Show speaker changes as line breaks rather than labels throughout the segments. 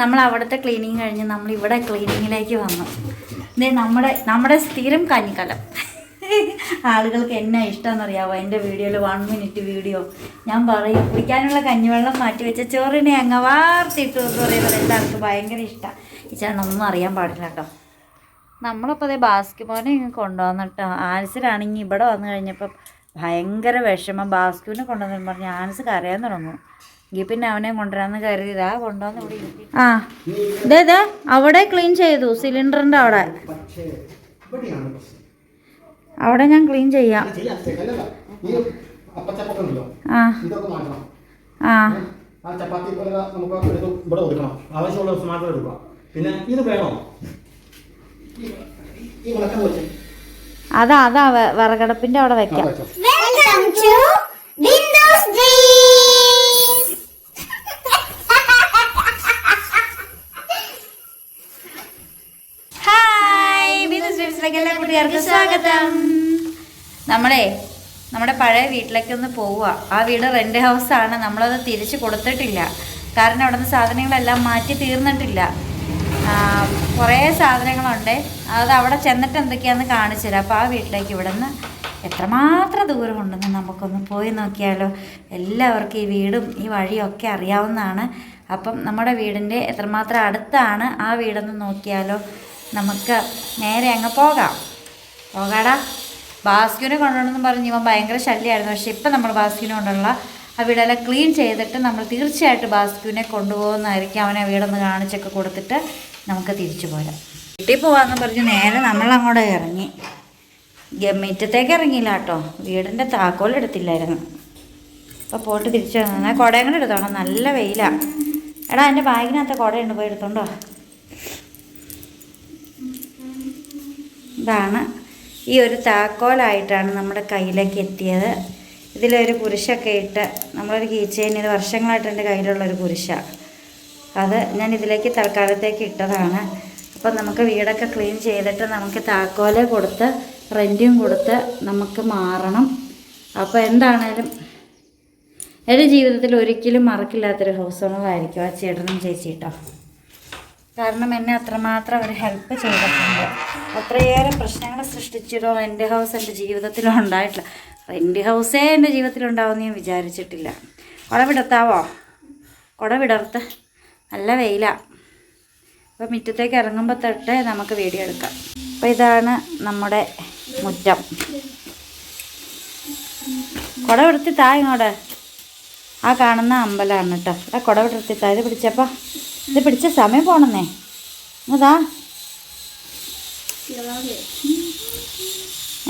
നമ്മൾ അവിടുത്തെ ക്ലീനിങ് കഴിഞ്ഞ് നമ്മൾ ഇവിടെ ക്ലീനിങ്ങിലേക്ക് വന്നു. ദേ നമ്മുടെ നമ്മുടെ സ്ഥിരം കഞ്ഞിക്കലം. ആളുകൾക്ക് എന്നാ ഇഷ്ടമെന്ന് അറിയാവോ എന്റെ വീഡിയോയിൽ വൺ മിനിറ്റ് വീഡിയോ ഞാൻ പറയും കുടിക്കാനുള്ള കഞ്ഞിവെള്ളം മാറ്റി വെച്ച ചോറിനെ അങ്ങ് വാർത്തിട്ടു എന്ന് പറയുന്നത് എല്ലാവർക്കും ഭയങ്കര ഇഷ്ടമാണ് ഈ ചേട്ടനൊന്നും അറിയാൻ പാടില്ല കേട്ടോ. നമ്മളപ്പോൾ അതേ ബാസ്കറ്റ്ബോളിനെ ഇങ്ങ് കൊണ്ടുവന്നിട്ടോ ആൻസിലാണെങ്കിൽ ഇവിടെ വന്നു കഴിഞ്ഞപ്പോൾ ഭയങ്കര വിഷമം. ബാസ്കുവിനെ കൊണ്ടുവന്നു പറഞ്ഞ് ആൻസ് കരയാൻ തുടങ്ങും. എങ്കിൽ പിന്നെ അവനെ കൊണ്ടുവരാന്ന് കരുതിയതാ കൊണ്ടുവന്ന് ഇവിടെ ആ. ഇതേ ഇതേ അവിടെ ക്ലീൻ ചെയ്തു സിലിണ്ടറിന്റെ അവിടെ. അവിടെ ഞാൻ ക്ലീൻ ചെയ്യാം. ആ. ആ.
ആ ചപ്പാത്തി പോലെ നമുക്ക് എടുത്ത് ഇവിടെ ഒതുക്കണം ആവശ്യമുള്ള ദിവസം മാത്രം എടുക്കുക പിന്നെ ഇത് വേണോ ഈ- ഈ വിളക്കം വെച്ച്
അതാ അതാ വിറകടപ്പിന്റെ അവിടെ വെക്കാം. ഡ്രീംസിലേക്ക് എല്ലാ കൂട്ടുകാർക്കും സ്വാഗതം. നമ്മളെ നമ്മുടെ പഴയ വീട്ടിലേക്ക് ഒന്ന് പോവുക. ആ വീട് റെന്റ് റെന്റ് ഹൗസാണ് നമ്മളത് തിരിച്ചു കൊടുത്തിട്ടില്ല. കാരണം അവിടുന്ന് സാധനങ്ങളെല്ലാം മാറ്റി തീർന്നിട്ടില്ല. കുറേ സാധനങ്ങളുണ്ട്. അത് അവിടെ ചെന്നിട്ട് എന്തൊക്കെയാണെന്ന് കാണിച്ചു തരാം. അപ്പോൾ ആ വീട്ടിലേക്ക് ഇവിടെ നിന്ന് എത്രമാത്രം ദൂരമുണ്ടെന്ന് നമുക്കൊന്ന് പോയി നോക്കിയാലോ. എല്ലാവർക്കും ഈ വീടും ഈ വഴിയൊക്കെ അറിയാവുന്നതാണ്. അപ്പം നമ്മുടെ വീടിന്റെ എത്രമാത്രം അടുത്താണ് ആ വീടെന്ന് നോക്കിയാലോ. നമുക്ക് നേരെ അങ്ങ് പോകാം. പോകാടാ ബാസ്ക്യൂനെ കൊണ്ടുവരണമെന്ന് പറഞ്ഞ്. ഇവൻ ഭയങ്കര ശല്യമായിരുന്നു പക്ഷെ ഇപ്പം നമ്മൾ ബാസ്ക്യൂനെ കൊണ്ടുള്ള ആ വീടെല്ലാം ക്ലീൻ ചെയ്തിട്ട് നമ്മൾ തീർച്ചയായിട്ടും ബാസ്ക്യൂനെ കൊണ്ടുപോകുന്നതായിരിക്കും അവനെ വീടൊന്ന് കാണിച്ചൊക്കെ കൊടുത്തിട്ട് നമുക്ക് തിരിച്ചു പോരാം. വീട്ടിൽ പോകാമെന്ന് പറഞ്ഞ് നേരെ നമ്മൾ അങ്ങോട്ട് ഇറങ്ങി മുറ്റത്തേക്ക് ഇറങ്ങിയില്ല കേട്ടോ. വീടിന്റെ താക്കോൽ എടുത്തില്ലായിരുന്നു. അപ്പോൾ പോട്ട് തിരിച്ചു വന്നാൽ കുടയും കൂടെ എടുത്തോണം നല്ല വെയിലാണ് എടാ എന്റെ ബാഗിനകത്ത് കുടയുണ്ട് പോയി എടുത്തോണ്ടോ ഇതാണ് ഈ ഒരു താക്കോലായിട്ടാണ് നമ്മുടെ കയ്യിലേക്ക് എത്തിയത്. ഇതിലൊരു കുരിശൊക്കെ ഇട്ട് നമ്മളൊരു കീച്ചെയിൻ ഇത് വർഷങ്ങളായിട്ട് എന്റെ കയ്യിലുള്ളൊരു കുരിശാണ് അത് ഞാൻ ഇതിലേക്ക് തൽക്കാലത്തേക്ക് ഇട്ടതാണ്. അപ്പം നമുക്ക് വീടൊക്കെ ക്ലീൻ ചെയ്തിട്ട് നമുക്ക് താക്കോൽ കൊടുത്ത് റെന്റും കൊടുത്ത് നമുക്ക് മാറണം. അപ്പോൾ എന്താണേലും എന്റെ ജീവിതത്തിൽ ഒരിക്കലും മറക്കില്ലാത്തൊരു ഹൗസ് ഓണറായിരിക്കും ആ ചേട്ടനും ചേച്ചി കേട്ടോ കാരണം എന്നെ അത്രമാത്രം അവർ ഹെൽപ്പ് ചെയ്തിട്ടുണ്ട്. അത്രയേറെ പ്രശ്നങ്ങൾ സൃഷ്ടിച്ചിട്ടോ റെന്റ് ഹൗസ് എന്റെ ജീവിതത്തിൽ ഉണ്ടായിട്ടില്ല. റെന്റ് ഹൗസേ എന്റെ ജീവിതത്തിൽ ഉണ്ടാവുമെന്ന് ഞാൻ വിചാരിച്ചിട്ടില്ല. കുടവിടത്താവോ കുടവിടർത്ത് നല്ല വെയിലാണ് അപ്പോൾ മുറ്റത്തേക്ക് ഇറങ്ങുമ്പോൾ തൊട്ട് നമുക്ക് വീഡിയോ എടുക്കാം. അപ്പോൾ ഇതാണ് നമ്മുടെ മുറ്റം. കുടവിടത്തി താ ഇങ്ങോട്ട്. ആ കാണുന്ന അമ്പലമാണ് കേട്ടോ. ആ കുടവിടർത്തി താ. ഇത് പിടിച്ചപ്പോൾ ഇത് പിടിച്ച സമയം പോണെന്നേ. അതാ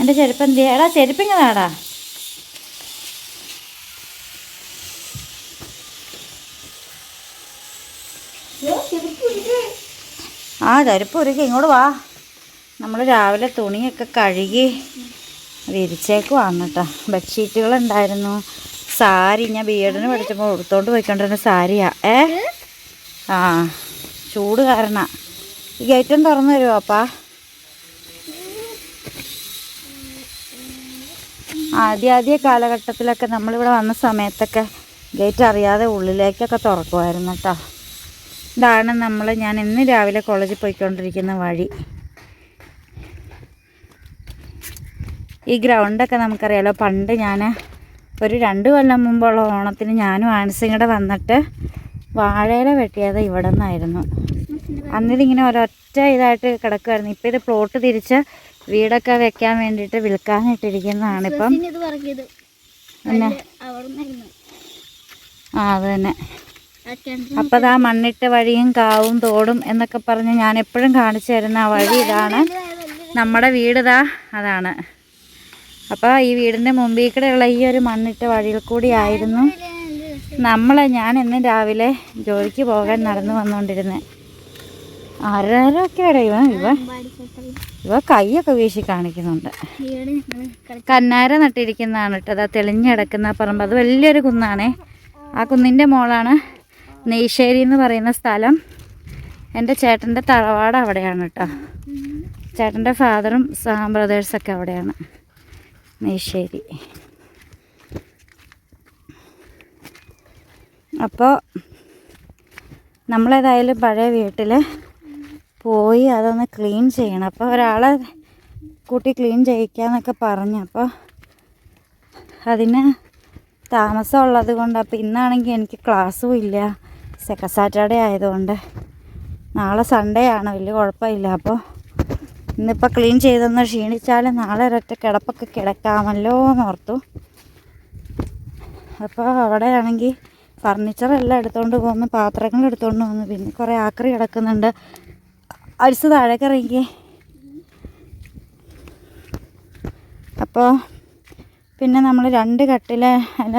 എന്റെ ചെരുപ്പ് എന്ത്? എടാ ചെരുപ്പിങ്ങതാടാ ആ ചെരുപ്പ് ഒരുക്കി ഇങ്ങോട്ട് വാ. നമ്മൾ രാവിലെ തുണിയൊക്കെ കഴുകി വിരിച്ചേക്ക് കേട്ടോ ബെഡ്ഷീറ്റുകൾ ഉണ്ടായിരുന്നു സാരി ഞാൻ ബി എഡിന് പഠിച്ചപ്പോൾ ഉടുത്തോണ്ട് പോയിക്കൊണ്ടിരുന്ന സാരിയാ. ഏ? ആ ചൂട് കാരണ. ഈ ഗേറ്റും തുറന്നു തരുമോ അപ്പാ? ആദ്യ കാലഘട്ടത്തിലൊക്കെ നമ്മളിവിടെ വന്ന സമയത്തൊക്കെ ഗേറ്റ് അറിയാതെ ഉള്ളിലേക്കൊക്കെ തുറക്കുമായിരുന്നു കേട്ടോ. ഇതാണ് നമ്മൾ ഞാൻ ഇന്ന് രാവിലെ കോളേജിൽ പോയിക്കൊണ്ടിരിക്കുന്ന വഴി. ഈ ഗ്രൗണ്ടൊക്കെ നമുക്കറിയാലോ പണ്ട് ഞാൻ ഒരു രണ്ട് കൊല്ലം മുമ്പുള്ള ഓണത്തിന് ഞാനും ആൻസിങ്ങടെ വന്നിട്ട് വാഴയില വെട്ടിയത് ഇവിടെ നിന്നായിരുന്നു അന്നിതിങ്ങനെ ഒരൊറ്റ ഇതായിട്ട് കിടക്കുമായിരുന്നു ഇപ്പം ഇത് പ്ലോട്ട് തിരിച്ച് വീടൊക്കെ വെക്കാൻ വേണ്ടിയിട്ട് വിൽക്കാനിട്ടിരിക്കുന്നതാണ് ഇപ്പം. പിന്നെ ആ അത് തന്നെ. അപ്പം അത് ആ മണ്ണിട്ട വഴിയും കാവും തോടും എന്നൊക്കെ പറഞ്ഞ് ഞാൻ എപ്പോഴും കാണിച്ചു തരുന്ന ആ വഴി ഇതാണ്. നമ്മുടെ വീട് ഇതാ അതാണ്. അപ്പോൾ ഈ വീടിന്റെ മുമ്പിൽ കൂടെയുള്ള ഈ ഒരു മണ്ണിട്ട വഴിയിൽ കൂടി ആയിരുന്നു. നമ്മൾ ഞാൻ ഇന്ന് രാവിലെ ജോലിക്ക് പോകാൻ നടന്നു വന്നുകൊണ്ടിരുന്നത് ആരൊക്കെ ഇവ ഇവ ഇവ കൈയൊക്കെ വീശി കാണിക്കുന്നുണ്ട്. കന്നാര നട്ടിരിക്കുന്നതാണ് കേട്ടോ. അതാ തെളിഞ്ഞിടക്കുന്ന പറമ്പ്. അത് വലിയൊരു കുന്നാണേ. ആ കുന്നിന്റെ മോളാണ് നെയ്ശ്ശേരി എന്ന് പറയുന്ന സ്ഥലം. എന്റെ ചേട്ടന്റെ തറവാട് അവിടെയാണ് കേട്ടോ. ചേട്ടന്റെ ഫാദറും ബ്രദേഴ്സൊക്കെ അവിടെയാണ്. നെയ്ശ്ശേരി അപ്പോൾ നമ്മളേതായാലും പഴയ വീട്ടിൽ പോയി അതൊന്ന് ക്ലീൻ ചെയ്യണം. അപ്പോൾ ഒരാളെ കൂട്ടി ക്ലീൻ ചെയ്യിക്കാന്നൊക്കെ പറഞ്ഞു. അപ്പോൾ അതിന് താമസമുള്ളത് കൊണ്ട് അപ്പോൾ ഇന്നാണെങ്കിൽ എനിക്ക് ക്ലാസ്സും ഇല്ല. സെക്കൻഡ് സാറ്റർഡേ ആയതുകൊണ്ട് നാളെ സൺഡേ ആണ്. വലിയ കുഴപ്പമില്ല. അപ്പോൾ ഇന്നിപ്പോൾ ക്ലീൻ ചെയ്തൊന്ന് ക്ഷീണിച്ചാൽ നാളെ ഒരൊറ്റ കിടപ്പൊക്കെ കിടക്കാമല്ലോ എന്നോർത്തു അപ്പോൾ അവിടെ ആണെങ്കിൽ ഫർണിച്ചറെല്ലാം എടുത്തുകൊണ്ട് പോകുന്നു പാത്രങ്ങൾ എടുത്തുകൊണ്ട് പോകുന്നു പിന്നെ കുറേ ആക്രി കിടക്കുന്നുണ്ട്. അരിച്ച് താഴേക്ക് ഇറങ്ങി അപ്പോൾ പിന്നെ നമ്മൾ രണ്ട് കട്ടിൽ അല്ല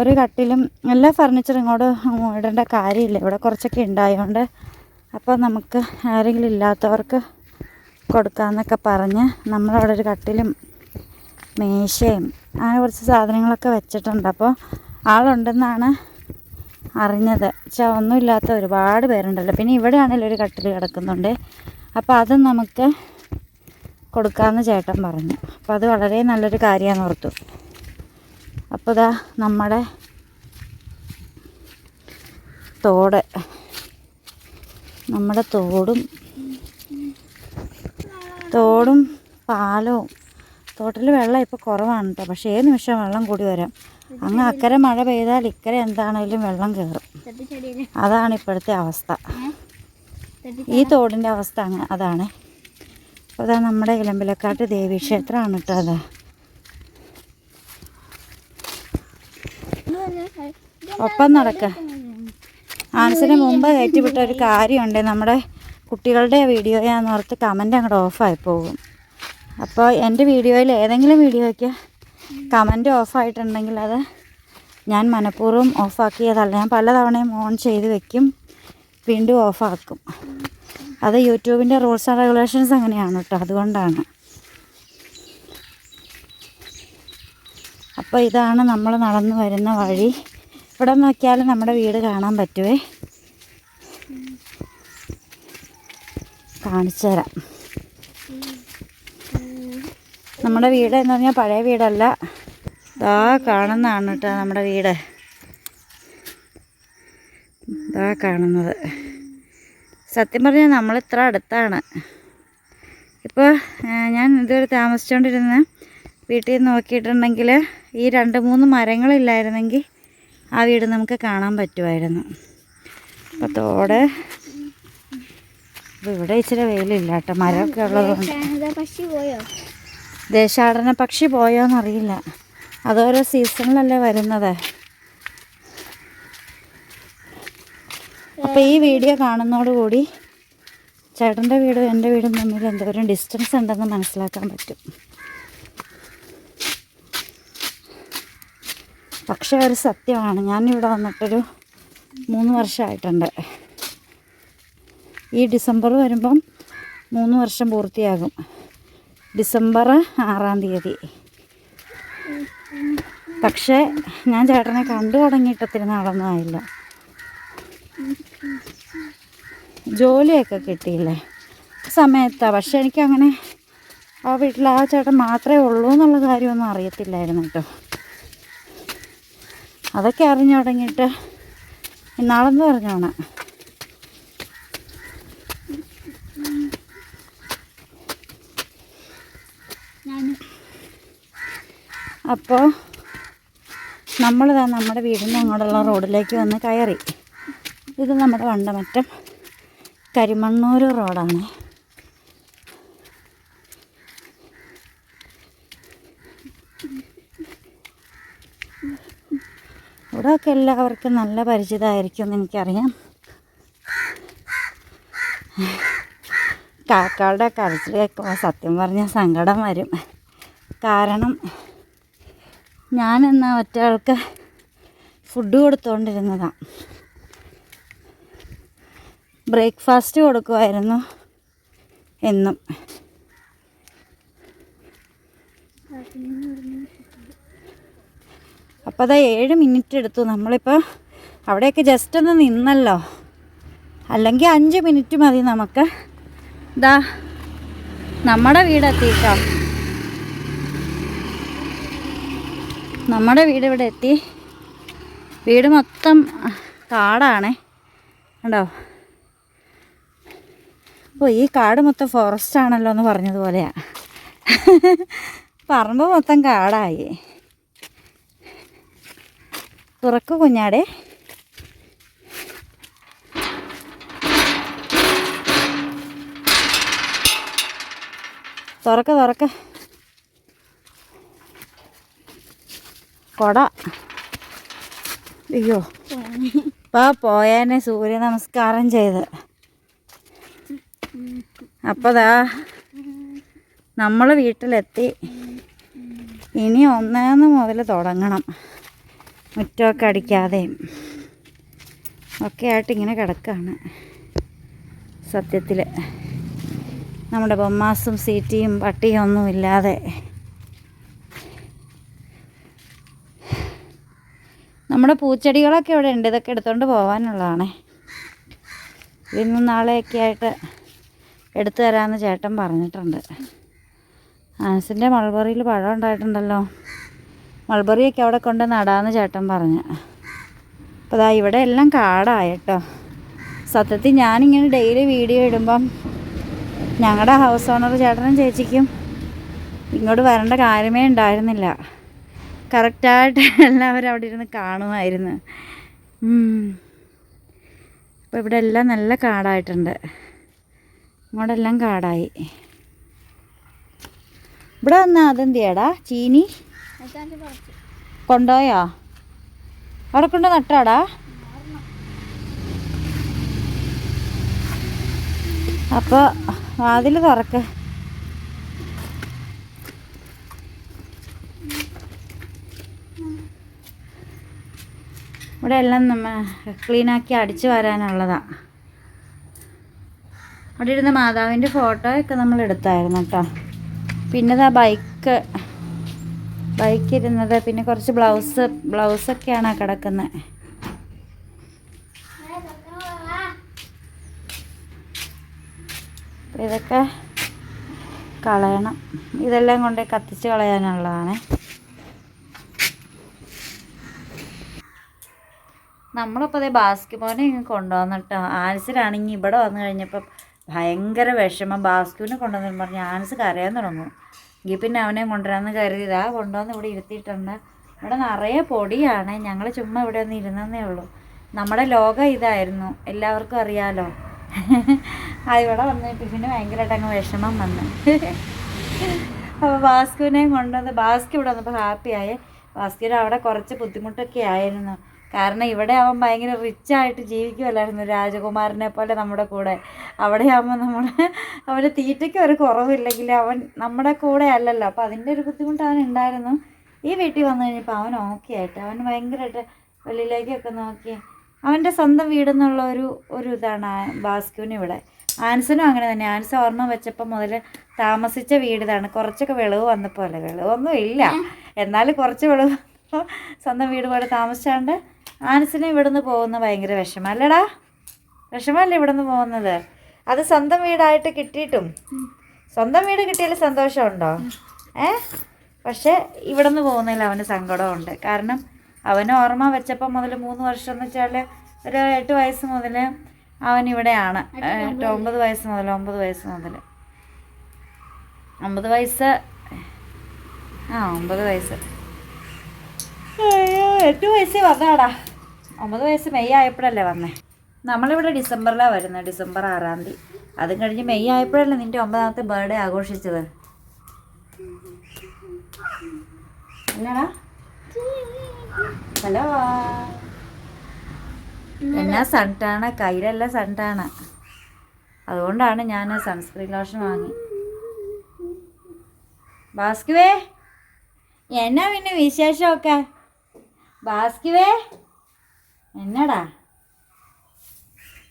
ഒരു കട്ടിലും എല്ലാ ഫർണിച്ചറും ഇങ്ങോട്ട് ഇടേണ്ട കാര്യമില്ല. ഇവിടെ കുറച്ചൊക്കെ ഉണ്ടായതുകൊണ്ട് അപ്പോൾ നമുക്ക് ആരെങ്കിലും ഇല്ലാത്തവർക്ക് കൊടുക്കാമെന്നൊക്കെ പറഞ്ഞ് നമ്മളവിടെ ഒരു കട്ടിലും മേശയും അങ്ങനെ കുറച്ച് സാധനങ്ങളൊക്കെ വെച്ചിട്ടുണ്ട്. അപ്പോൾ ആളുണ്ടെന്നാണ് അറിഞ്ഞത്. പക്ഷേ ഒന്നുമില്ലാത്ത ഒരുപാട് പേരുണ്ടല്ലോ. പിന്നെ ഇവിടെ ആണെങ്കിലും ഒരു കട്ടിൽ കിടക്കുന്നുണ്ട്. അപ്പോൾ അത് നമുക്ക് കൊടുക്കാമെന്ന് ചേട്ടൻ പറഞ്ഞു. അപ്പോൾ അത് വളരെ നല്ലൊരു കാര്യമാണെന്ന് ഓർത്തു. അപ്പോൾ ഇതാ നമ്മുടെ തോട്. നമ്മുടെ തോടും തോടും പാലവും. തോട്ടിൽ വെള്ളം ഇപ്പോൾ കുറവാണ് കേട്ടോ. പക്ഷേ ഏത് നിമിഷം വെള്ളം കൂടി വരാം? അങ്ങ് അക്കരെ മഴ പെയ്താൽ ഇക്കരെ എന്താണേലും വെള്ളം കയറും അതാണ് ഇപ്പോഴത്തെ അവസ്ഥ. ഈ തോടിന്റെ അവസ്ഥ അങ്ങ് അതാണ്. അപ്പോൾ അതാ നമ്മുടെ ഇലമ്പിലക്കാട്ട് ദേവീക്ഷേത്രമാണ് കേട്ടോ അതാ ഒപ്പം നടക്ക. ആൻസിന് മുമ്പ് കയറ്റിവിട്ട ഒരു കാര്യമുണ്ട്. നമ്മുടെ കുട്ടികളുടെ വീഡിയോയാന്ന് ഓർത്ത് കമന്റ് അങ്ങോട്ട് ഓഫായി പോകും. അപ്പോൾ എന്റെ വീഡിയോയിൽ ഏതെങ്കിലും വീഡിയോയ്ക്ക് കമന്റ് ഓഫായിട്ടുണ്ടെങ്കിൽ അത് ഞാൻ മനഃപൂർവം ഓഫാക്കിയതല്ല. ഞാൻ പലതവണയും ഓൺ ചെയ്ത് വെക്കും വീണ്ടും ഓഫാക്കും. അത് യൂട്യൂബിന്റെ റൂൾസ് ആൻഡ് റെഗുലേഷൻസ് അങ്ങനെയാണ് കേട്ടോ അതുകൊണ്ടാണ്. അപ്പോൾ ഇതാണ് നമ്മൾ നടന്നു വരുന്ന വഴി. ഇവിടെ നോക്കിയാൽ നമ്മുടെ വീട് കാണാൻ പറ്റുവേ. കാണിച്ചു തരാം. നമ്മുടെ വീട് എന്ന് പറഞ്ഞാൽ പഴയ വീടല്ല. ദാ കാണുന്നതാണ് കേട്ടോ നമ്മുടെ വീട്. ദാ കാണുന്നത്. സത്യം പറഞ്ഞാൽ നമ്മൾ ഇത്ര അടുത്താണ്. ഇപ്പോൾ ഞാൻ ഇതുവരെ താമസിച്ചുകൊണ്ടിരുന്ന വീട്ടിൽ നിന്ന് നോക്കിയിട്ടുണ്ടെങ്കിൽ ഈ രണ്ട് മൂന്ന് മരങ്ങളില്ലായിരുന്നെങ്കിൽ ആ വീട് നമുക്ക് കാണാൻ പറ്റുമായിരുന്നു. അപ്പോൾ തോട്. ഇവിടെ ഇച്ചിരി വെയിലില്ല കേട്ടോ. മരമൊക്കെ ഉള്ളതുകൊണ്ട്.
പക്ഷി പോയോ?
ദേശാടന പക്ഷി പോയോന്നറിയില്ല. അതോരോ സീസണിലല്ലേ വരുന്നത്. അപ്പോൾ ഈ വീഡിയോ കാണുന്നതോടുകൂടി ചേട്ടന്റെ വീടും എന്റെ വീടും തമ്മിൽ എന്തോരം ഡിസ്റ്റൻസ് ഉണ്ടെന്ന് മനസ്സിലാക്കാൻ പറ്റും. പക്ഷേ ഒരു സത്യമാണ്. ഞാനിവിടെ വന്നിട്ടൊരു മൂന്ന് വർഷമായിട്ടുണ്ട്. ഈ ഡിസംബർ വരുമ്പം മൂന്ന് വർഷം പൂർത്തിയാകും. ഡിസംബർ ആറാം തീയതി. പക്ഷേ ഞാൻ ചേട്ടനെ കണ്ടു തുടങ്ങിയിട്ട് ഒത്തിരി നാളൊന്നും ആയില്ല. ജോലിയൊക്കെ കിട്ടിയില്ലേ? സമയത്താണ് പക്ഷെ എനിക്കങ്ങനെ ആ വീട്ടിൽ ആ ചേട്ടൻ മാത്രമേ ഉള്ളൂ എന്നുള്ള കാര്യമൊന്നും അറിയത്തില്ലായിരുന്നു കേട്ടോ. അതൊക്കെ അറിഞ്ഞു തുടങ്ങിയിട്ട് ഇന്നാളെന്ന് പറഞ്ഞോണ. അപ്പോൾ നമ്മളിതാ നമ്മുടെ വീടിന്റെ അങ്ങോട്ടുള്ള റോഡിലേക്ക് വന്ന് കയറി. ഇത് നമ്മുടെ വണ്ടമറ്റം കരിമണ്ണൂർ റോഡാണ്. ഇവിടെയൊക്കെ എല്ലാവർക്കും നല്ല പരിചിതമായിരിക്കും എന്ന് എനിക്കറിയാം. കാക്കകളുടെ കരച്ചിൽ കേൾക്കുമ്പോൾ സത്യം പറഞ്ഞാൽ സങ്കടം വരും. കാരണം ഞാനെന്നാ ഒറ്റയാൾക്ക് ഫുഡ് കൊടുത്തുകൊണ്ടിരുന്നതാണ് ബ്രേക്ക്ഫാസ്റ്റ് കൊടുക്കുമായിരുന്നു എന്നും. അപ്പോൾ അതാ ഏഴ് മിനിറ്റ് എടുത്തു. നമ്മളിപ്പോൾ അവിടെയൊക്കെ ജസ്റ്റ് ഒന്ന് നിന്നല്ലോ. അല്ലെങ്കിൽ അഞ്ച് മിനിറ്റ് മതി നമുക്ക്. ഇതാ നമ്മുടെ വീടെത്തിട്ടോ നമ്മുടെ വീട് ഇവിടെ എത്തി. വീട് മൊത്തം കാടാണേ. ഉണ്ടോ ഓ ഈ കാട് മൊത്തം ഫോറസ്റ്റ് ആണല്ലോ എന്ന് പറഞ്ഞതുപോലെയാണ് പറമ്പ് മൊത്തം കാടായി. തുറക്കു കുഞ്ഞാടേ. തുറക്ക തുറക്ക. കൊട. അയ്യോ. ഇപ്പൊ പോയേനെ സൂര്യ നമസ്കാരം ചെയ്ത്. അപ്പതാ നമ്മൾ വീട്ടിലെത്തി. ഇനി ഒന്നേന്ന് മുതൽ തുടങ്ങണം. മുറ്റമൊക്കെ അടിക്കാതെയും. ഒക്കെ ആയിട്ട് ഇങ്ങനെ കിടക്കുകയാണ് സത്യത്തിൽ നമ്മുടെ ബൊമ്മാസും സീറ്റിയും പട്ടിയും ഒന്നും ഇല്ലാതെ. നമ്മുടെ പൂച്ചെടികളൊക്കെ ഇവിടെ ഉണ്ട്. ഇതൊക്കെ എടുത്തുകൊണ്ട് പോകാനുള്ളതാണേ ഇന്നും നാളെയൊക്കെ ആയിട്ട് എടുത്തു തരാമെന്ന് ചേട്ടൻ പറഞ്ഞിട്ടുണ്ട്. ആനസിന്റെ മൾബറിയിൽ പഴം ഉണ്ടായിട്ടുണ്ടല്ലോ. മൾബറിയൊക്കെ അവിടെ കൊണ്ട് നടാമെന്ന് ചേട്ടൻ പറഞ്ഞു. അപ്പോൾ അതാ ഇവിടെ എല്ലാം കാടായിട്ടോ. സത്യത്തിൽ ഞാനിങ്ങനെ ഡെയിലി വീഡിയോ ഇടുമ്പം ഞങ്ങളുടെ ഹൗസ് ഓണർ ചേട്ടനും ചേച്ചിക്കും ഇങ്ങോട്ട് വരേണ്ട കാര്യമേ ഉണ്ടായിരുന്നില്ല. കറക്റ്റായിട്ട് എല്ലാവരും അവിടെ ഇരുന്ന് കാണുമായിരുന്നു. അപ്പോൾ ഇവിടെ എല്ലാം നല്ല കാടായിട്ടുണ്ട്. ഇങ്ങോട്ടെല്ലാം കാടായി. ഇവിടെ വന്നാൽ അതെന്തിയാടാ? ചീനി? കൊണ്ടോയോ? അവിടെ കൊണ്ട് നട്ടാടാ? അപ്പോൾ വാതിൽ തുറക്ക്. ഇവിടെ എല്ലാം നമ്മ ക്ലീനാക്കി അടിച്ചു വരാനുള്ളതാണ് അവിടെ ഇരുന്ന മാതാവിന്റെ ഫോട്ടോ ഒക്കെ നമ്മൾ എടുത്തായിരുന്നു കേട്ടോ. പിന്നെ ഇതാ ബൈക്ക് ബൈക്ക് ഇരുന്നത്. പിന്നെ കുറച്ച് ബ്ലൗസ് ബ്ലൗസൊക്കെയാണ് ആ കിടക്കുന്നത് ഇതൊക്കെ കളയണം. ഇതെല്ലാം കൊണ്ട് കത്തിച്ച് കളയാനുള്ളതാണ്. നമ്മളിപ്പോൾ അതേ ബാസ്കറ്റ്ബോളിനെ ഇങ്ങ് കൊണ്ടുവന്നിട്ടോ ആൻസിലാണെങ്കിൽ ഇവിടെ വന്നു കഴിഞ്ഞപ്പം ഭയങ്കര വിഷമം ബാസ്കുവിനെ കൊണ്ടുവന്നു പറഞ്ഞ് ആൻസ് കരയാൻ തുടങ്ങും. എങ്കിൽ പിന്നെ അവനെ കൊണ്ടുവരാമെന്ന് കരുതിയതാ. കൊണ്ടുവന്ന് ഇവിടെ ഇരുത്തിയിട്ടുണ്ട്. ഇവിടെ നിറയെ പൊടിയാണ്. ഞങ്ങൾ ചുമ്മാ ഇവിടെ ഒന്ന് ഇരുന്നേ ഉള്ളൂ. നമ്മുടെ ലോകം ഇതായിരുന്നു. എല്ലാവർക്കും അറിയാലോ. ആ ഇവിടെ ടിഫിന് ഭയങ്കരമായിട്ട് അങ്ങ് വിഷമം വന്ന്. അപ്പോൾ ബാസ്കുവിനെയും കൊണ്ടുവന്ന് ബാസ്കി ഇവിടെ വന്നപ്പോൾ ഹാപ്പിയായി. ബാസ്കിയുടെ അവിടെ കുറച്ച് ബുദ്ധിമുട്ടൊക്കെ ആയിരുന്നു. കാരണം ഇവിടെ അവൻ ഭയങ്കര റിച്ചായിട്ട് ജീവിക്കുമല്ലായിരുന്നു രാജകുമാരനെ പോലെ നമ്മുടെ കൂടെ. അവിടെ ആകുമ്പോൾ നമ്മൾ അവന് തീറ്റയ്ക്ക് ഒരു കുറവില്ലെങ്കിൽ അവൻ നമ്മുടെ കൂടെ അല്ലല്ലോ. അപ്പോൾ അതിന്റെ ഒരു ബുദ്ധിമുട്ട് അവൻ ഉണ്ടായിരുന്നു. ഈ വീട്ടിൽ വന്നു കഴിഞ്ഞപ്പോൾ അവൻ ഓക്കെ ആയിട്ട്. അവൻ ഭയങ്കരമായിട്ട് വെളിയിലേക്കൊക്കെ നോക്കി. അവന്റെ സ്വന്തം വീടെന്നുള്ള ഒരു ഒരു ഇതാണ് ബാസ്ക്യൂന് ഇവിടെ. ആൻസനും അങ്ങനെ തന്നെ. ആൻസ ഓർമ്മ വെച്ചപ്പോൾ മുതൽ താമസിച്ച വീട് ഇതാണ്. കുറച്ചൊക്കെ വിളവ് വന്നപ്പോൾ അല്ലേ വെളിവൊന്നും ഇല്ല. എന്നാലും കുറച്ച് വെളിവ് സ്വന്തം വീട് പോലെ താമസിച്ചാണ്ട് ആൻസിന് ഇവിടുന്ന് പോകുന്ന ഭയങ്കര വിഷമം വിഷമല്ലേ ഇവിടുന്ന് പോകുന്നത്? അത് സ്വന്തം വീടായിട്ട് കിട്ടിയിട്ടും. സ്വന്തം വീട് കിട്ടിയാൽ സന്തോഷമുണ്ടോ? ഏ? പക്ഷേ ഇവിടുന്ന് പോകുന്നതിൽ അവന് സങ്കടമുണ്ട് കാരണം അവന് ഓർമ്മ വെച്ചപ്പോൾ മുതൽ മൂന്ന് വർഷം എന്ന് വെച്ചാൽ ഒരു എട്ട് വയസ്സ് മുതൽ അവൻ ഇവിടെയാണ് എട്ട് ഒമ്പത് വയസ്സ് മുതൽ ഒമ്പത് വയസ്സ് മുതൽ ഒമ്പത് വയസ്സ്. ആ ഒമ്പത് വയസ്സ്. അയ്യോ എട്ട് വയസ്സേ വന്നാടാ. ഒമ്പത് വയസ്സ് മെയ് ആയപ്പോഴല്ലേ വന്നേ? നമ്മളിവിടെ ഡിസംബറിലാണ് വരുന്നത് ഡിസംബർ ആറാം തീയതി. അതും കഴിഞ്ഞ് മെയ് ആയപ്പോഴല്ലേ നിന്റെ ഒമ്പതാമത്തെ ബർത്ത്ഡേ ആഘോഷിച്ചത്? അല്ലടാ ഹലോ? എന്നാ സൺടാണ്? കയ്യിലല്ല സൺടാണ്. അതുകൊണ്ടാണ് ഞാൻ സൺസ്ക്രീൻ ലോഷൻ വാങ്ങി. ബാസ്കുവേ? എന്നാ പിന്നെ വിശേഷമൊക്കെ? ബാസ്കുവേ? എന്നടാ?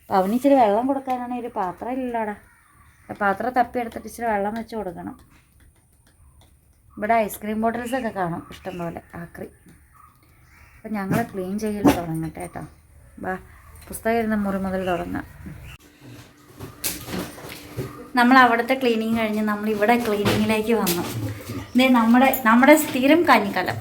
അപ്പം അവന് ഇച്ചിരി വെള്ളം കൊടുക്കാനാണെങ്കിൽ ഒരു പാത്രം ഇല്ലടാ. പാത്രം തപ്പി എടുത്തിട്ട് ഇച്ചിരി വെള്ളം വെച്ച് കൊടുക്കണം. ഇവിടെ ഐസ്ക്രീം ബോട്ടിൽസ് ഒക്കെ കാണും ഇഷ്ടംപോലെ ആക്രി. അപ്പം ഞങ്ങൾ ക്ലീൻ ചെയ്യൽ തുടങ്ങട്ടെ കേട്ടോ. ബാ പുസ്തകം ഇരുന്ന മുറി മുതൽ തുടങ്ങാം. നമ്മൾ അവിടുത്തെ ക്ലീനിങ് കഴിഞ്ഞ് നമ്മൾ ഇവിടെ ക്ലീനിങ്ങിലേക്ക് വന്നു. ഇതേ നമ്മുടെ നമ്മുടെ സ്ഥിരം കഞ്ഞിക്കലം.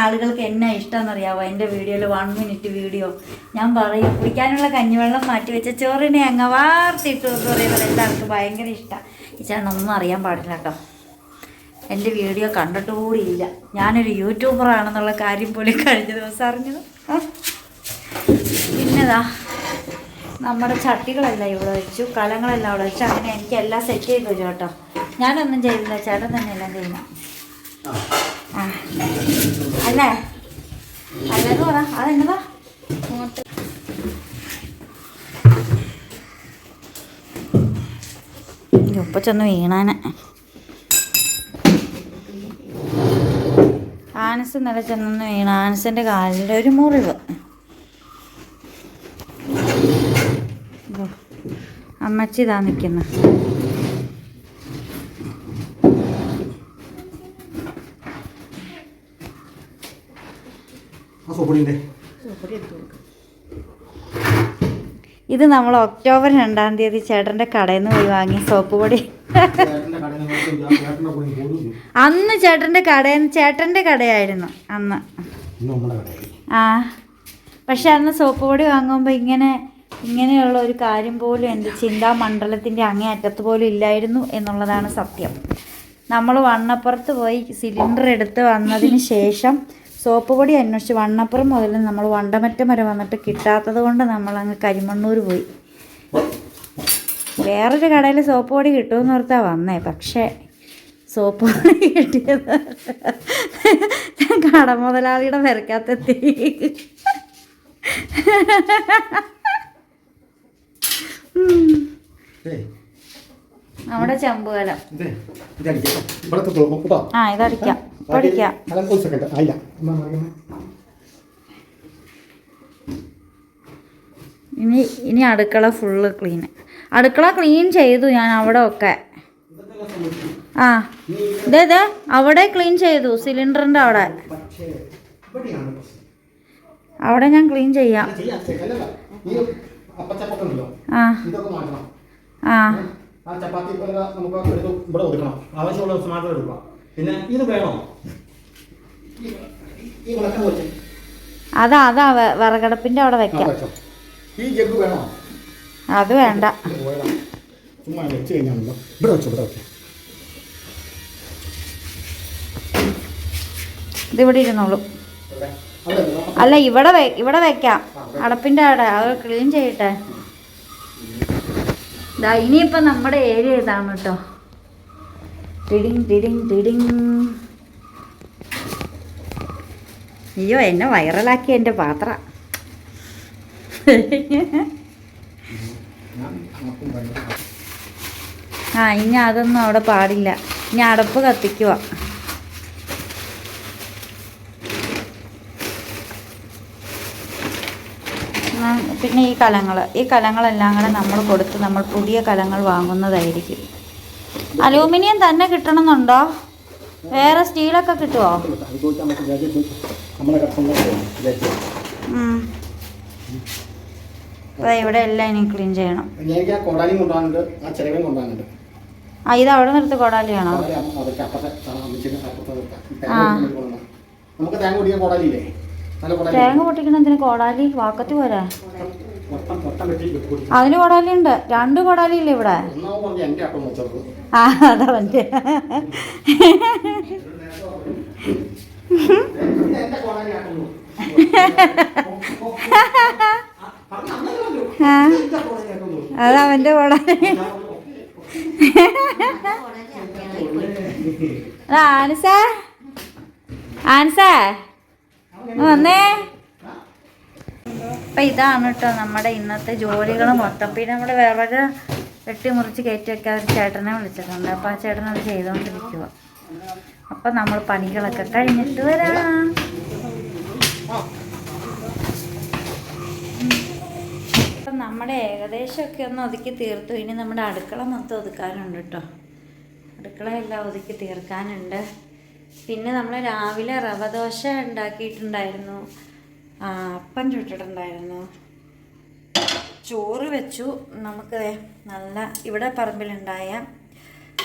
ആളുകൾക്ക് എന്നാ ഇഷ്ടമെന്നറിയാവോ എന്റെ വീഡിയോയിൽ വൺ മിനിറ്റ് വീഡിയോ ഞാൻ പറയും കുടിക്കാനുള്ള കഞ്ഞിവെള്ളം മാറ്റി വെച്ച ചോറിനെ അങ്ങ് വാർത്തിട്ടു എന്ന് പറയുന്നത് എല്ലാവർക്കും ഭയങ്കര ഇഷ്ടമാണ് ചേട്ടനൊന്നും അറിയാൻ പാടില്ല കേട്ടോ. എന്റെ വീഡിയോ കണ്ടിട്ട് കൂടിയില്ല ഞാനൊരു യൂട്യൂബറാണെന്നുള്ള കാര്യം പോലും കഴിഞ്ഞ ദിവസം അറിഞ്ഞത്. പിന്നെതാ നമ്മുടെ ചട്ടികളെല്ലാം ഇവിടെ വെച്ചു കലങ്ങളെല്ലാം അവിടെ വെച്ചു. അങ്ങനെ എനിക്ക് എല്ലാം സെറ്റ് ചെയ്ത് തരും കേട്ടോ. ഞാനൊന്നും ചെയ്തില്ല ചേട്ടൻ തന്നെ എല്ലാം ചെയ്യുന്നു അല്ലേ? അല്ലെന്ന് പറ. അതെന്നതാ
അങ്ങോട്ട്
ഉപ്പ ചെന്ന് വീണാനെ. ആനസ് നില ചെന്നൊന്ന് വീണ. ആനസിന്റെ കാലിന്റെ ഒരു മുറിവ്. അമ്മച്ചി ഇതാ നിൽക്കുന്നു
ആ സോപ്പൊടിന്റെ
ഇത് നമ്മൾ ഒക്ടോബർ രണ്ടാം തീയതി ചേട്ടന്റെ കടയിൽ നിന്ന് പോയി വാങ്ങി സോപ്പ് പൊടി. അന്ന് ചേട്ടന്റെ കടയിൽ ചേട്ടന്റെ കടയായിരുന്നു അന്ന്. ആ. പക്ഷെ അന്ന് സോപ്പ് പൊടി വാങ്ങുമ്പോൾ ഇങ്ങനെ ഇങ്ങനെയുള്ള ഒരു കാര്യം പോലും എന്റെ ചിന്താമണ്ഡലത്തിന്റെ അങ്ങേ അറ്റത്ത് പോലും ഇല്ലായിരുന്നു എന്നുള്ളതാണ് സത്യം. നമ്മൾ വണ്ണപ്പുറത്ത് പോയി സിലിണ്ടർ എടുത്ത് വന്നതിന് ശേഷം സോപ്പ് പൊടി അന്വേഷിച്ച് വണ്ണപ്പുറം മുതൽ നമ്മൾ വണ്ടമറ്റം വരെ വന്നിട്ട് കിട്ടാത്തത് കൊണ്ട് നമ്മൾ അങ്ങ് കരിമണ്ണൂർ പോയി. വേറൊരു കടയിൽ സോപ്പ് പൊടി കിട്ടുമെന്ന് ഓർത്താ വന്നേ. പക്ഷേ സോപ്പ് പൊടി കിട്ടിയത് കട മുതലാളിയുടെ
വരക്കാത്തെത്തി
നമ്മുടെ ചമ്പുകലം ആ ഇതടിക്കാം. ഇനി ഇനി അടുക്കള ഫുള്ള് ക്ലീൻ അടുക്കള ക്ലീൻ ചെയ്തു ഞാൻ അവിടെ ഒക്കെ. ആ. ഇതേ ഇതേ അവിടെ ക്ലീൻ ചെയ്തു സിലിണ്ടറിന്റെ അവിടെ. അവിടെ ഞാൻ ക്ലീൻ ചെയ്യാം. ആ. ആ.
ആ ചപ്പാത്തി നമുക്ക് ഇവിടെ ഒതുക്കണം ആവശ്യമുള്ള ദിവസം മാത്രം എടുക്കുക പിന്നെ ഇത് വേണോ? ഈ- വിളക്കം വെച്ചു.
അതാ അതാ വിറകടപ്പിന്റെ അവിടെ വെക്കാം.
ഈ ജഗ് വേണോ?
അത് വേണ്ട.
ഇത്. ചുമ്മാ വെച്ച് കഴിഞ്ഞാണല്ലോ ഇവിടെ വെച്ചോ ഇവിടെ വെക്കാം
ഇതിവിടെ ഇരുന്നോളൂ. അല്ല ഇവിടെ വെ- ഇവിടെ വെക്കാം. അടപ്പിന്റെ അവിടെ. അത് ക്ലീൻ ചെയ്യട്ടെ. ദാ ഇനിയിപ്പോൾ നമ്മുടെ ഏരിയ ഇതാണ് കേട്ടോ. ടിടിങ് ടിടിങ് ടിടിങ്. അയ്യോ എന്നെ വൈറലാക്കി എന്റെ പാത്ര. ആ ഇനി അതൊന്നും അവിടെ പാടില്ല. ഇനി അടപ്പ് കത്തിക്കുക പിന്നെ ഈ കലങ്ങൾ ഈ കലങ്ങളെല്ലാം കൂടെ നമ്മൾ കൊടുത്ത് നമ്മൾ പുതിയ കലങ്ങൾ വാങ്ങുന്നതായിരിക്കും. അലൂമിനിയം തന്നെ കിട്ടണമെന്നുണ്ടോ? വേറെ സ്റ്റീലൊക്കെ കിട്ടുമോ ഇവിടെ എല്ലാം ഇനി ക്ലീൻ ചെയ്യണം.
ആ
ഇത് അവിടെ നിർത്തി കൊടാലിയാണോ.
തേങ്ങ പൊട്ടിക്കണം എന്തിനു? കോടാലി
വാക്കത്തി പോരാ? അതിന് കൊടാലി ഉണ്ട് രണ്ട് കൊടാലി ഇല്ലേ ഇവിടെ ആ അതാ എന്റെ അതാ അവന്റെ കൊടാലി. ആനസ ആനസ വന്നേ. അപ്പം ഇതാണ് കേട്ടോ നമ്മുടെ ഇന്നത്തെ ജോലികൾ മൊത്തം. പിന്നെ നമ്മുടെ വിറക് വെട്ടി മുറിച്ച് കയറ്റി വെക്കാൻ ഒരു ചേട്ടനെ വിളിച്ചിട്ടുണ്ട്. അപ്പം ആ ചേട്ടൻ അത് ചെയ്തുകൊണ്ടിരിക്കുക അപ്പം നമ്മൾ പണികളൊക്കെ കഴിഞ്ഞിട്ട് വരാം. അപ്പം നമ്മുടെ ഏകദേശമൊക്കെ ഒന്ന് ഒതുക്കി തീർത്തു. ഇനി നമ്മുടെ അടുക്കള മൊത്തം ഒതുക്കാനുണ്ട് കേട്ടോ. അടുക്കളയെല്ലാം ഒതുക്കി തീർക്കാനുണ്ട്. പിന്നെ നമ്മൾ രാവിലെ റവ ദോശ ഉണ്ടാക്കിയിട്ടുണ്ടായിരുന്നു. അപ്പം ചുട്ടിട്ടുണ്ടായിരുന്നു. ചോറ് വെച്ചു. നമുക്ക് നല്ല ഇവിടെ പറമ്പിലുണ്ടായ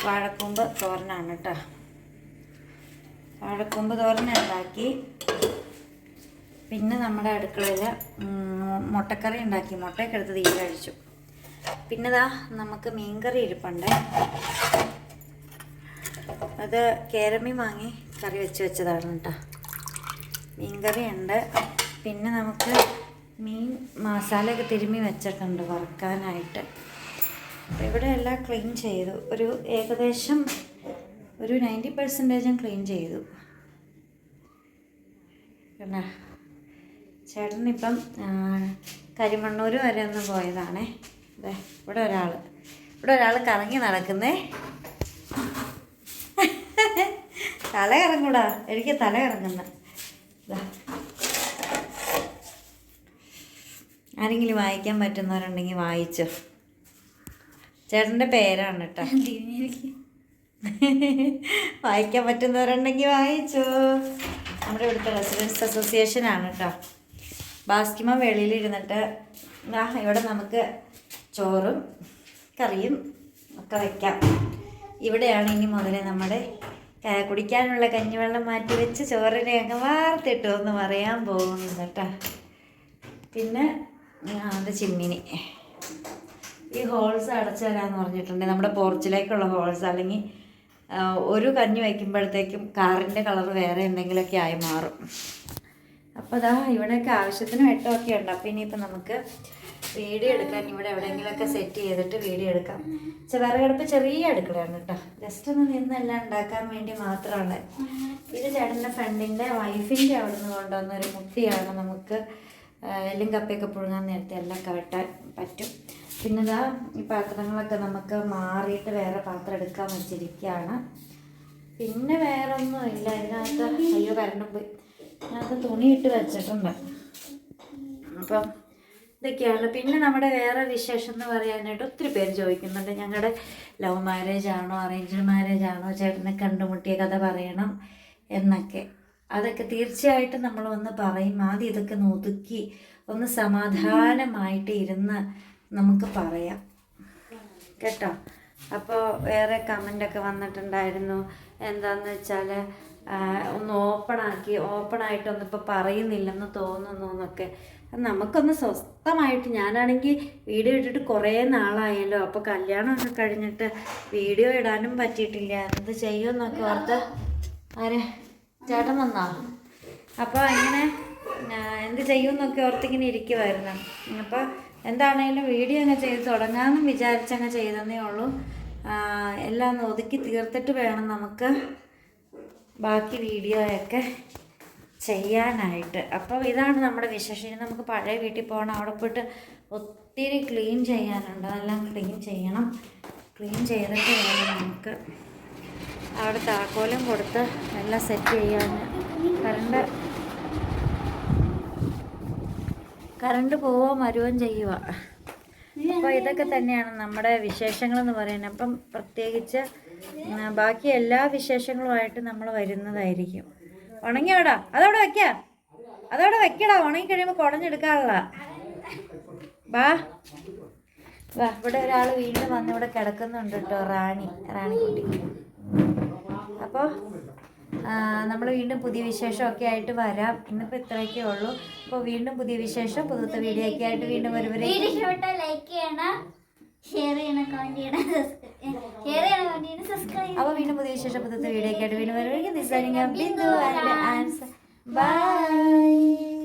വാഴക്കൂമ്പ് തോരനാണ് കേട്ടോ വാഴക്കൂമ്പ് തോരൻ ഉണ്ടാക്കി. പിന്നെ നമ്മുടെ അടുക്കളയിൽ മുട്ടക്കറി ഉണ്ടാക്കി. മുട്ടയൊക്കെ എടുത്ത് തീ കഴിച്ചു. പിന്നെ ദാ നമുക്ക് മീൻകറി ഇരിപ്പുണ്ട്. അത് കേരമീൻ വാങ്ങി കറി വെച്ച് വെച്ചതാണ് കേട്ടോ മീൻകറി ഉണ്ട് പിന്നെ നമുക്ക് മീൻ മസാലയൊക്കെ തിരുമ്മി വെച്ചിട്ടുണ്ട് വറുക്കാനായിട്ട്. അപ്പോൾ ഇവിടെ എല്ലാം ക്ലീൻ ചെയ്തു. ഒരു ഏകദേശം ഒരു നയന്റി പെർസെന്റേജും ക്ലീൻ ചെയ്തു. പിന്നെ ചേട്ടനിപ്പം കരിമണ്ണൂർ വരെ ഒന്ന് പോയതാണേ. അതെ ഇവിടെ ഒരാൾ ഇവിടെ ഒരാൾ കറങ്ങി നടക്കുന്നേ. തല കറങ്ങൂടാ എനിക്ക് തല കറങ്ങുന്ന ദാ. ആരെങ്കിലും വായിക്കാൻ പറ്റുന്നവരുണ്ടെങ്കിൽ വായിച്ചോ. ചേട്ടന്റെ പേരാണ് കേട്ടോ വായിക്കാൻ പറ്റുന്നവരുണ്ടെങ്കിൽ വായിച്ചോ. നമ്മുടെ ഇവിടുത്തെ റെസിഡൻസ് അസോസിയേഷൻ ആണ് കേട്ടോ ബാസ്കിമ വെളിയിലിരുന്നിട്ട് ഇരുന്നിട്ട് ഇവിടെ നമുക്ക് ചോറും കറിയും ഒക്കെ വയ്ക്കാം ഇവിടെയാണ് ഇനി മുതലേ നമ്മുടെ കുടിക്കാനുള്ള കഞ്ഞിവെള്ളം മാറ്റി വെച്ച് ചോറിനെ അങ്ങ് വാർത്തിട്ടു എന്ന് പറയാൻ പോകുന്നു കേട്ടോ പിന്നെ അത് ചിമ്മിനി. ഈ ഹോൾസ് അടച്ചു തരാമെന്ന് പറഞ്ഞിട്ടുണ്ട്. നമ്മുടെ പോർച്ചിലേക്കുള്ള ഹോൾസ്. അല്ലെങ്കിൽ ഒരു കഞ്ഞി വയ്ക്കുമ്പോഴത്തേക്കും കാറിന്റെ കളർ വേറെ എന്തെങ്കിലുമൊക്കെ ആയി മാറും. അപ്പോൾ അതാ ഇവിടെയൊക്കെ ആവശ്യത്തിന് വെട്ടമൊക്കെ ഉണ്ട്. അപ്പോൾ ഇനിയിപ്പോൾ നമുക്ക് വീഡിയോ എടുക്കാൻ ഇവിടെ എവിടെയെങ്കിലുമൊക്കെ സെറ്റ് ചെയ്തിട്ട് വീഡിയോ എടുക്കാം. ചെ- വിറകടുപ്പ് ചെറിയ അടുക്കളയാണ് കേട്ടോ. ജസ്റ്റ് ഒന്ന് നിന്നെല്ലാം ഉണ്ടാക്കാൻ വേണ്ടി മാത്രമാണ്. ഇത് ചേട്ടന്റെ ഫ്രണ്ടിന്റെ വൈഫിന്റെ അവിടെ നിന്ന് കൊണ്ടുവന്ന ഒരു മുട്ടിയാണ് നമുക്ക് എല്ലും കപ്പയൊക്കെ പുഴുങ്ങാൻ നേരത്തെ എല്ലാം കവട്ടാൻ പറ്റും. പിന്നെ ഇതാ ഈ പാത്രങ്ങളൊക്കെ നമുക്ക് മാറിയിട്ട് വേറെ പാത്രം എടുക്കാൻ വെച്ചിരിക്കുകയാണ്. പിന്നെ വേറെ ഒന്നും ഇല്ല. ഇതിനകത്ത് അയ്യോ കരണ്ട് പോയി. ഇതിനകത്ത് തുണിയിട്ട് വെച്ചിട്ടുണ്ട്. അപ്പം ഇതൊക്കെയാണ്. പിന്നെ നമ്മുടെ വേറെ വിശേഷം എന്ന് പറയാനായിട്ട് ഒത്തിരി പേര് ചോദിക്കുന്നുണ്ട്. ഞങ്ങളുടെ ലവ് മാരേജ് ആണോ അറേഞ്ച്ഡ് മാരേജ് ആണോ ചേട്ടനെ കണ്ടുമുട്ടിയ കഥ പറയണം എന്നൊക്കെ. അതൊക്കെ തീർച്ചയായിട്ടും നമ്മൾ ഒന്ന് പറയും ആദ്യം ഇതൊക്കെ ഒന്ന് ഒതുക്കി ഒന്ന് സമാധാനമായിട്ട് ഇരുന്ന് നമുക്ക് പറയാം. കേട്ടോ? അപ്പോൾ വേറെ കമന്റൊക്കെ വന്നിട്ടുണ്ടായിരുന്നു. എന്താന്ന് വെച്ചാൽ ഒന്ന് ഓപ്പണാക്കി ഓപ്പണായിട്ടൊന്നും ഇപ്പോൾ പറയുന്നില്ലെന്ന് തോന്നുന്നു എന്നൊക്കെ. നമുക്കൊന്ന് സ്വസ്ഥമായിട്ട് ഞാനാണെങ്കിൽ വീഡിയോ ഇട്ടിട്ട് കുറേ നാളായല്ലോ. അപ്പോൾ കല്യാണമൊക്കെ കഴിഞ്ഞിട്ട് വീഡിയോ ഇടാനും പറ്റിയിട്ടില്ല. എന്ത് ചെയ്യുമെന്നൊക്കെ ഓർത്ത് ആരെ? ചേട്ടൻ വന്നാ? അപ്പോൾ അങ്ങനെ എന്ത് ചെയ്യുമെന്നൊക്കെ ഓർത്തിങ്ങനെ ഇരിക്കുമായിരുന്നു അപ്പോൾ എന്താണെങ്കിലും വീഡിയോ അങ്ങ് ചെയ്ത് തുടങ്ങാമെന്നും വിചാരിച്ചങ്ങ് ചെയ്തതേ ഉള്ളൂ. എല്ലാം ഒന്ന് ഒതുക്കി തീർത്തിട്ട് വേണം നമുക്ക് ബാക്കി വീഡിയോയൊക്കെ ചെയ്യാനായിട്ട്. അപ്പോൾ ഇതാണ് നമ്മുടെ വിശേഷം. നമുക്ക് പഴയ വീട്ടിൽ പോകണം. അവിടെ പോയിട്ട് ഒത്തിരി ക്ലീൻ ചെയ്യാനുണ്ട്. അതെല്ലാം ക്ലീൻ ചെയ്യണം. ക്ലീൻ ചെയ്തിട്ട് വേണം നമുക്ക് അവിടെ താക്കോലും കൊടുത്ത് എല്ലാം സെറ്റ് ചെയ്യാൻ കറണ്ട് കറണ്ട് പോവോ മരുവം ചെയ്യുക അപ്പോൾ ഇതൊക്കെ തന്നെയാണ് നമ്മുടെ വിശേഷങ്ങളെന്ന് പറയുന്നത്. അപ്പം പ്രത്യേകിച്ച് ബാക്കി എല്ലാ വിശേഷങ്ങളുമായിട്ട് നമ്മൾ വരുന്നതായിരിക്കും. ഉണങ്ങിയോടാ? അതവിടെ വെക്ക. അതവിടെ വെക്കടാ. ഉണങ്ങി കഴിയുമ്പോൾ കുടഞ്ഞെടുക്കാനുള്ള ബാ. വാ ഇവിടെ ഒരാൾ വീണ്ടും വന്ന് ഇവിടെ കിടക്കുന്നുണ്ട് കേട്ടോ റാണി. റാണിക്കുട്ടി. അപ്പോൾ നമ്മൾ വീണ്ടും പുതിയ വിശേഷമൊക്കെ ആയിട്ട് വരാം. ഇന്നിപ്പോൾ ഇത്രയൊക്കെ ഉള്ളൂ. അപ്പോൾ വീണ്ടും പുതിയ വിശേഷം പുതുത്ത വീഡിയോ ഒക്കെ ആയിട്ട് വീണ്ടും വരുവരെ.
ലൈക്ക് ചെയ്യണം. ഷെയർ ചെയ്യണം കമന്റ് ചെയ്യണം ഷെയർ ചെയ്യണം. കമന്റ് ചെയ്യണം സബ്സ്ക്രൈബ്
അപ്പോൾ വീണ്ടും പുതിയ വിശേഷം പുതുത്ത വീഡിയോ ഒക്കെ ആയിട്ട് വീണ്ടും വരുവരെ. This Bindu and Ansar bye